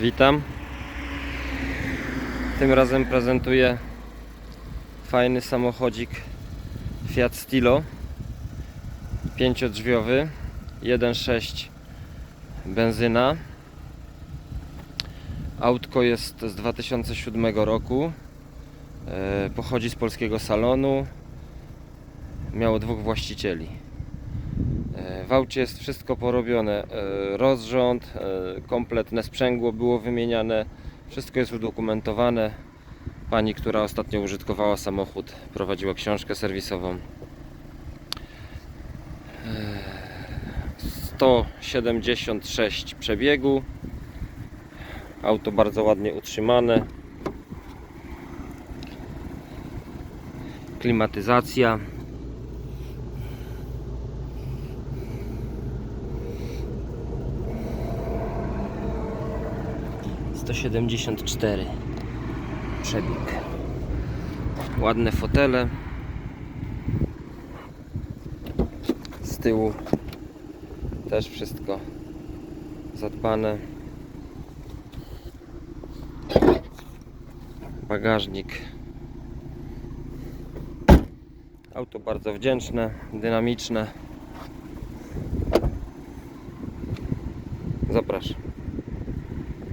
Witam. Tym razem prezentuję fajny samochodzik Fiat Stilo. Pięciodrzwiowy 1.6 benzyna. Autko jest z 2007 roku. E, pochodzi z polskiego salonu. Miało dwóch właścicieli w aucie jest wszystko porobione E, rozrząd, e, kompletne sprzęgło było wymieniane wszystko jest udokumentowane. Pani, która ostatnio użytkowała samochód prowadziła książkę serwisową. E, 176 przebiegu. Auto bardzo ładnie utrzymane. Klimatyzacja Sto siedemdziesiąt cztery. Przebieg. Ładne fotele. Z tyłu też wszystko zadbane. Bagażnik. Auto bardzo wdzięczne dynamiczne. Zapraszam